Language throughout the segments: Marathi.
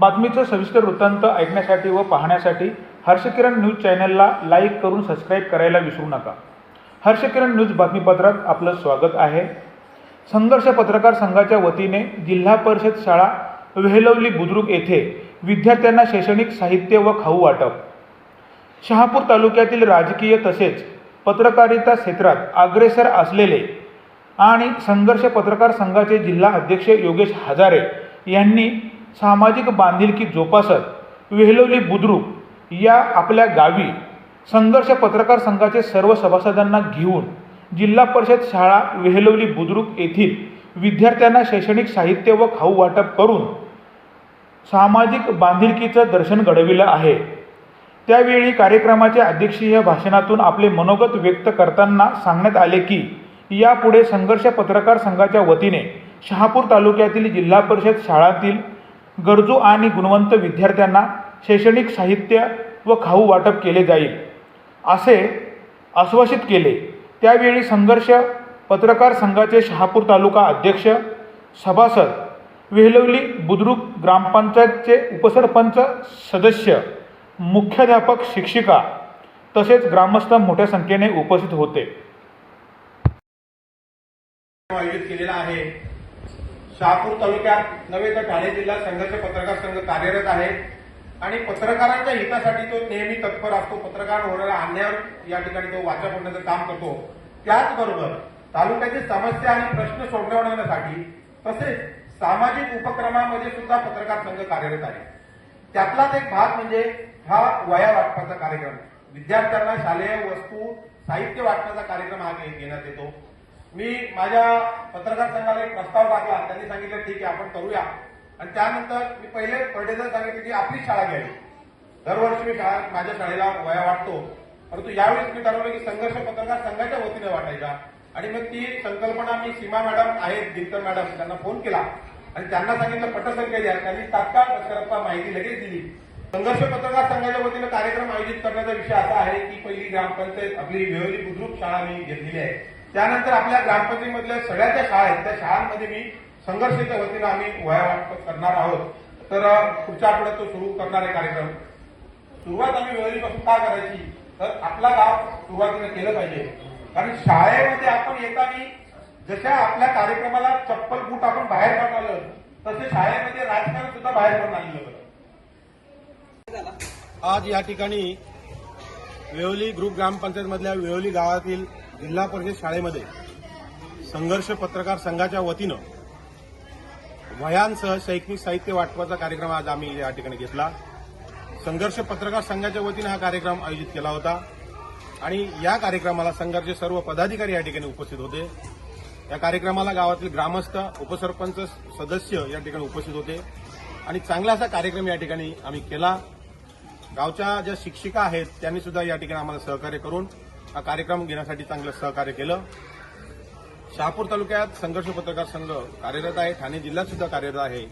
बातमीचं सविस्तर वृत्तांत ऐकण्यासाठी व पाहण्यासाठी हर्षकिरण न्यूज चॅनलला लाईक करून सबस्क्राईब करायला विसरू नका. हर्षकिरण न्यूज बातमीपत्रात आपलं स्वागत आहे. संघर्ष पत्रकार संघाच्या वतीने जिल्हा परिषद शाळा वेहलवली बुद्रुक येथे विद्यार्थ्यांना शैक्षणिक साहित्य व खाऊ वाटप. शहापूर तालुक्यातील राजकीय तसेच पत्रकारिता क्षेत्रात अग्रेसर असलेले आणि संघर्ष पत्रकार संघाचे जिल्हा अध्यक्ष योगेश हजारे यांनी सामाजिक बांधिलकी जोपासत वेहलवली बुद्रुक या आपल्या गावी संघर्ष पत्रकार संघाचे सर्व सभासदांना घेऊन जिल्हा परिषद शाळा वेहलवली बुद्रुक येथील विद्यार्थ्यांना शैक्षणिक साहित्य व खाऊ वाटप करून सामाजिक बांधिलकीचं दर्शन घडविलं आहे. त्यावेळी कार्यक्रमाच्या अध्यक्षीय भाषणातून आपले मनोगत व्यक्त करताना सांगण्यात आले की यापुढे संघर्ष पत्रकार संघाच्या वतीने शहापूर तालुक्यातील जिल्हा परिषद शाळांतील गरजू आणि गुणवंत विद्यार्थ्यांना शैक्षणिक साहित्य व खाऊ वाटप केले जाईल. असे आश्वासित केले. त्यावेळी संघर्ष पत्रकार संघाचे शहापूर तालुका अध्यक्ष सभासद वेहलवली बुद्रुक ग्रामपंचायतचे उपसरपंच सदस्य मुख्याध्यापक शिक्षिका तसेच ग्रामस्थ मोठ्या संख्येने उपस्थित होते. आयोजित केलेला आहे. शहापूर तालुक्यात नव्हे तर ठाणे जिल्हा संघर्ष पत्रकार संघ कार्यरत आहे. आणि पत्रकारांच्या हितासाठी तो नेहमी तत्पर असतो. पत्रकार होणाऱ्या अन्यायावर या ठिकाणी तो वाचा फोडण्याचं काम करतो. त्याचबरोबर तालुक्याची समस्या आणि प्रश्न सोडवण्यासाठी तसेच सामाजिक उपक्रमामध्ये सुद्धा पत्रकार संघ कार्यरत आहे. त्यातलाच एक भाग म्हणजे हा वया वाटपाचा कार्यक्रम. विद्यार्थ्यांना शालेय वस्तू साहित्य वाटण्याचा कार्यक्रम हा घेण्यात येतो. मी माझ्या पत्रकार संघाला एक प्रस्ताव टाकला. त्यांनी सांगितलं ठीक आहे आपण करूया. आणि त्यानंतर मी पहिले फर्टिलायझर सांगितलं की आपली शाळा घ्यावी. दरवर्षी मी शाळा माझ्या शाळेला वया वाटतो परंतु यावेळेस मी ठरवलं की संघर्ष पत्रकार संघाच्या वतीने वाटायचा. आणि मग ती संकल्पना मी सीमा मॅडम आहेत दिनकर मॅडम त्यांना फोन केला. आणि त्यांना सांगितलं पटसंख्या द्या त्यांनी तात्काळ पत्रकारांना माहिती लगेच दिली. संघर्ष पत्रकार संघाच्या वतीनं कार्यक्रम आयोजित करण्याचा विषय असा आहे की पहिली ग्रामपंचायत आपली वेळोली बुद्रुक शाळा मी घेतलेली आहे. त्यानंतर आपल्या ग्रामपंचायतीमधल्या सगळ्या ज्या शाळा आहेत त्या शाळांमध्ये मी संघर्षाच्या वतीनं आम्ही वया वाटप करणार आहोत. तर पुढच्या आठवड्यात तो सुरू करणार आहे कार्यक्रम. सुरुवात आम्ही वेळेपासून का करायची? तर आपला गाव सुरुवातीनं केलं पाहिजे. कारण शाळेमध्ये आपण येताना जशा आपल्या कार्यक्रमाला चप्पल बूट आपण बाहेर काढून आलं तसे शाळेमध्ये राजकारण सुद्धा बाहेर काढून आलेलं होतं आज या ठिकाणी वेवली ग्रुप ग्रामपंचायतमधल्या वेवली गावातील जिल्हा परिषद शाळेमध्ये संघर्ष पत्रकार संघाच्या वतीनं वह्यांसह शैक्षणिक साहित्य वाटपाचा कार्यक्रम आज आम्ही या ठिकाणी घेतला. संघर्ष पत्रकार संघाच्या वतीनं हा कार्यक्रम आयोजित केला होता आणि या कार्यक्रमाला संघाचे सर्व पदाधिकारी या ठिकाणी उपस्थित होते. या कार्यक्रमाला गावातील ग्रामस्थ उपसरपंच सदस्य या ठिकाणी उपस्थित होते आणि चांगला असा कार्यक्रम या ठिकाणी आम्ही केला. गावच्या ज्या शिक्षिका आहेत त्यांनी सुद्धा या ठिकाणी आम्हाला सहकार्य करून हा कार्यक्रम घेण्यासाठी चांगलं सहकार्य केलं. शहापूर तालुक्यात संघर्ष पत्रकार संघ कार्यरत आहे. ठाणे जिल्ह्यात सुद्धा कार्यरत आहे.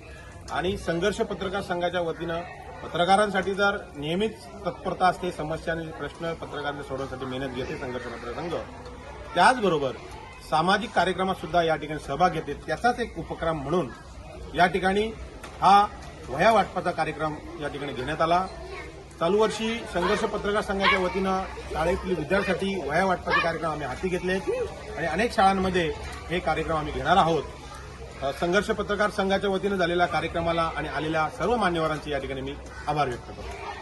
आणि संघर्ष पत्रकार संघाच्या वतीनं पत्रकारांसाठी जर नेहमीच तत्परता असते समस्या आणि प्रश्न पत्रकारांना सोडवण्यासाठी मेहनत घेते संघर्ष पत्रकार संघ त्याचबरोबर सामाजिक कार्यक्रमात सुद्धा या ठिकाणी सहभाग घेते. त्याचाच एक उपक्रम म्हणून या ठिकाणी हा वह्या वाटपाचा कार्यक्रम या ठिकाणी घेण्यात आला. चालू वर्षी संघर्ष पत्रकार संघाच्या वतीनं शाळेतील विद्यार्थ्यांसाठी वह्या वाटपाचे कार्यक्रम आम्ही हाती घेतले आणि अनेक शाळांमध्ये हे कार्यक्रम आम्ही घेणार आहोत. संघर्ष पत्रकार संघाच्या वतीनं झालेल्या कार्यक्रमाला आणि आलेल्या सर्व मान्यवरांचे या ठिकाणी मी आभार व्यक्त करतो.